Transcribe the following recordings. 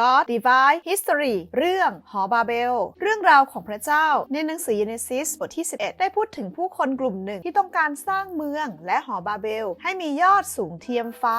God Divine History เรื่องหอบาเบล เรื่องราวของพระเจ้า ในหนังสือ Genesis บทที่ 11 ได้พูดถึงผู้คนกลุ่มหนึ่งที่ต้องการสร้างเมืองและหอบาเบล ให้มียอดสูงเทียมฟ้า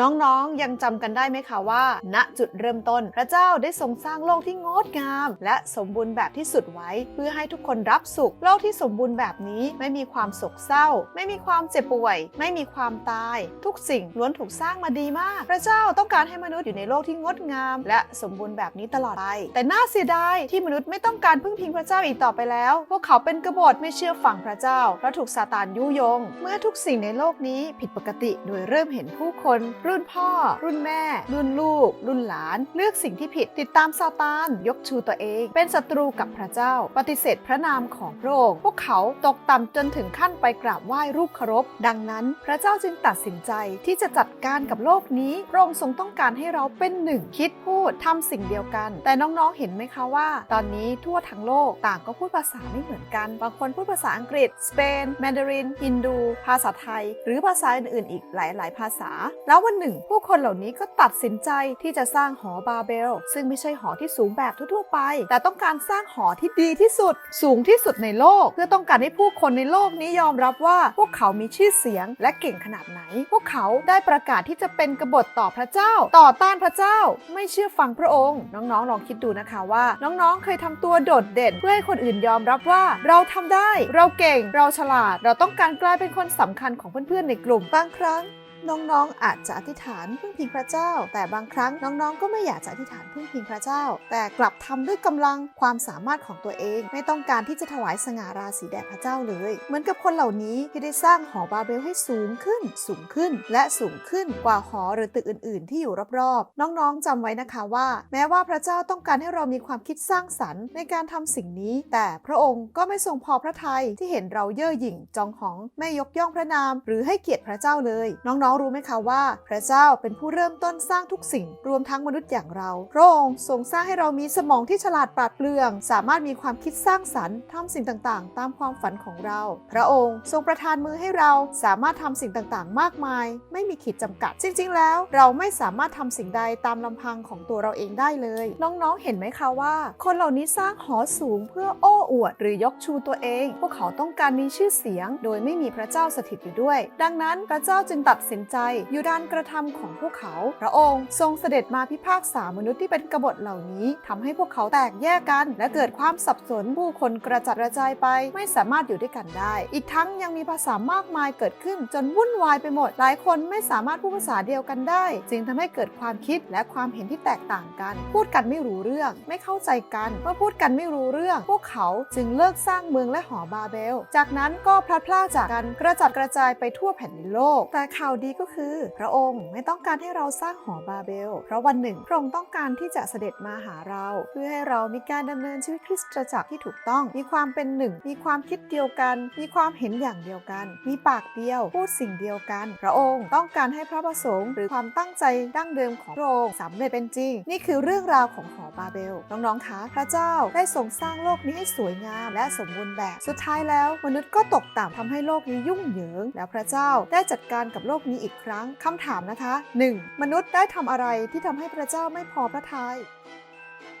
น้องๆ ยังจำกันได้ไหมคะว่า ณจุดเริ่มต้น พระเจ้าได้ทรงสร้างโลกที่งดงาม และสมบูรณ์แบบที่สุดไว้ เพื่อให้ทุกคนรับสุข โลกที่สมบูรณ์แบบนี้ไม่มีความโศกเศร้า ไม่มีความเจ็บป่วย ไม่มีความตาย ทุกสิ่งล้วนถูกสร้างมาดีมาก พระเจ้าต้องการให้มนุษย์อยู่ในโลกที่งดงาม และสมบูรณ์แบบนี้ตลอดไปแต่น่าเสียดายที่มนุษย์ไม่ต้องการพึ่งพิงพระเจ้าอีกต่อไปแล้ว พวกเขาเป็นกบฏไม่เชื่อฟังพระเจ้าเพราะถูกซาตานยุยง เมื่อทุกสิ่งในโลกนี้ผิดปกติโดยเริ่มเห็นผู้คนรรุ่นพ่อ รุ่นแม่ รุ่นลูก รุ่นหลาน เลือกสิ่งที่ผิด ติดตามซาตาน ยกชูตัวเอง เป็นศัตรูกับพระเจ้า ปฏิเสธพระนามของพระองค์พวกเขาตกต่ำจนถึงขั้นไปกราบไหว้รูปเคารพ ดังนั้น พระเจ้าจึงตัดสินใจที่จะจัดการกับโลกนี้พระองค์ทรงต้องการให้เราเป็นหนึ่งคิดพูดทำสิ่งเดียวกัน แต่น้องๆเห็นไหมคะว่า ตอนนี้ทั่วทั้งโลกต่างก็พูดภาษาไม่เหมือนกัน บางคนพูดภาษาอังกฤษ สเปน แมนดารินฮินดู ภาษาไทย หรือภาษาอื่นๆ อีกหลาย ๆ ภาษา แล้ววันหนึ่ง ผู้คนเหล่านี้ก็ตัดสินใจที่จะสร้างหอบาเบล ซึ่งไม่ใช่หอที่สูงแบบทั่วๆไป แต่ต้องการสร้างหอที่ดีที่สุด สูงที่สุดในโลก เพื่อต้องการให้ผู้คนในโลกนี้ยอมรับว่าพวกเขามีชื่อเสียงและเก่งขนาดไหน พวกเขาได้ประกาศที่จะเป็นกบฏต่อพระเจ้า ต่อต้านพระเจ้า ไม่เชื่อฟังพระองค์ น้องๆ ลองคิดดูนะคะว่า น้องๆ เคยทำตัวโดดเด่น เพื่อให้คนอื่นยอมรับว่า เราทำได้ เราเก่ง เราฉลาด เราต้องการกลายเป็นคนสำคัญของเพื่อนๆ ในกลุ่มบางครั้ง น้องๆ อาจจะอธิษฐานพึ่งพิงพระเจ้า แต่บางครั้งน้องๆ ก็ไม่อยากจะอธิษฐานพึ่งพิงพระเจ้า แต่กลับทำด้วยกำลังความสามารถของตัวเอง ไม่ต้องการที่จะถวายสง่าราศีแด่พระเจ้าเลย เหมือนกับคนเหล่านี้ที่ได้สร้างหอบาเบลให้สูงขึ้น สูงขึ้น และสูงขึ้นกว่าหอหรือตึกอื่น ๆ ที่อยู่รอบๆ น้องๆจำไว้นะคะว่า แม้ว่าพระเจ้าต้องการให้เรามีความคิดสร้างสรรค์ในการทำสิ่งนี้ แต่พระองค์ก็ไม่ทรงพอพระทัยที่เห็นเราเย่อหยิ่งจองหองไม่ยกย่องพระนาม หรือให้เกียรติพระเจ้าเลย น้องๆรู้ไหมคะว่า พระเจ้าเป็นผู้เริ่มต้นสร้างทุกสิ่ง รวมทั้งมนุษย์อย่างเรา พระองค์ทรงสร้างให้เรามีสมองที่ฉลาดปราดเปรื่อง สามารถมีความคิดสร้างสรรค์ทำสิ่งต่างๆ ตามความฝันของเรา พระองค์ทรงประทานมือให้เราสามารถทำสิ่งต่างๆ มากมาย ไม่มีขีดจำกัด จริง ๆ แล้ว เราไม่สามารถทำสิ่งใดตามลำพังของตัวเราเองได้เลย น้องๆ เห็นไหมคะว่า คนเหล่านี้สร้างหอสูงเพื่อโอ้อวด หรือยกชูตัวเอง พวกเขาต้องการมีชื่อเสียง โดยไม่มีพระเจ้าสถิตอยู่ด้วย ดังนั้นพระเจ้าจึงตัดสินใจอยู่ด้านกระทำของพวกเขา พระองค์ทรงเสด็จมาพิพากษามนุษย์ที่เป็นกบฏเหล่านี้ทำให้พวกเขาแตกแยกกัน และเกิดความสับสนผู้คนกระจัดกระจายไป ไม่สามารถอยู่ด้วยกันได้ อีกทั้งยังมีภาษามากมายเกิดขึ้นจนวุ่นวายไปหมด หลายคนไม่สามารถพูดภาษาเดียวกันได้ จึงทำให้เกิดความคิดและความเห็นที่แตกต่างกัน พูดกันไม่รู้เรื่องไม่เข้าใจกันเมื่อพูดกันไม่รู้เรื่อง พวกเขาจึงเลิกสร้างเมืองและหอบาเบล จากนั้นก็พลัดพรากจากกันกระจัดกระจายไปทั่วแผ่นดินโลก แต่ข่าวดีก็คือ พระองค์ไม่ต้องการให้เราสร้างหอบาเบล เพราะวันหนึ่งพระองค์ต้องการที่จะเสด็จมาหาเรา เพื่อให้เรามีการดำเนินชีวิตคริสตจักรที่ถูกต้อง มีความเป็นหนึ่ง มีความคิดเดียวกัน มีความเห็นอย่างเดียวกัน มีปากเดียว พูดสิ่งเดียวกัน พระองค์ต้องการให้พระประสงค์ หรือความตั้งใจดั้งเดิมของพระองค์สำเร็จเป็นจริง นี่คือเรื่องราวของหอบาเบล น้องๆ คะพระเจ้าได้ทรงสร้างโลกนี้ให้สวยงาม และสมบูรณ์แบบ สุดท้ายแล้ว มนุษย์ก็ตกต่ำทำให้โลกนี้ยุ่งเหยิง แล้วพระเจ้าได้จัดการกับโลกนี้อีกครั้งคำถามนะคะ 1. มนุษย์ได้ทำอะไรที่ทำให้พระเจ้าไม่พอพระทยัย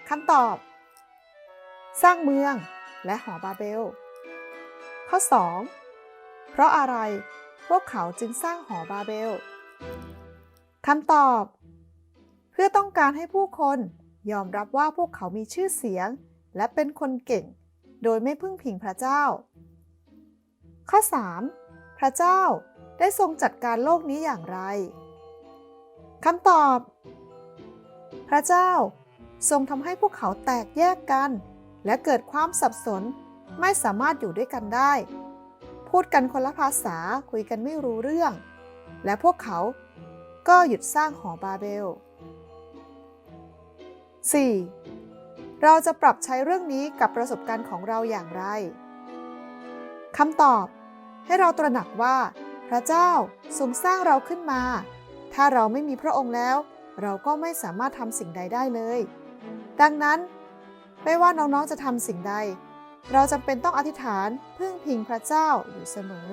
คำตอบ สร้างเมืองและหอบาเบล ข้อ 2. เพราะอะไรพวกเขาจึงสร้างหอบาเบลคำตอบ เพื่อต้องการให้ผู้คนยอมรับว่าพวกเขามีชื่อเสียง และเป็นคนเก่ง โดยไม่พึ่งพิงพระเจ้า ข้อ 3. พระเจ้า ได้ทรงจัดการโลกนี้อย่างไรคำตอบ พระเจ้าทรงทำให้พวกเขาแตกแยกกัน และเกิดความสับสนไม่สามารถอยู่ด้วยกันได้ พูดกันคนละภาษาคุยกันไม่รู้เรื่อง และพวกเขาก็หยุดสร้างหอบาเบล 4. เราจะปรับใช้เรื่องนี้กับประสบการณ์ของเราอย่างไรคำตอบให้เราตระหนักว่า พระเจ้าทรงสร้างเราขึ้นมา ถ้าเราไม่มีพระองค์แล้ว เราก็ไม่สามารถทำสิ่งใดได้เลย ดังนั้น ไม่ว่าน้องๆจะทำสิ่งใด เราจำเป็นต้องอธิษฐานพึ่งพิงพระเจ้าอยู่เสมอ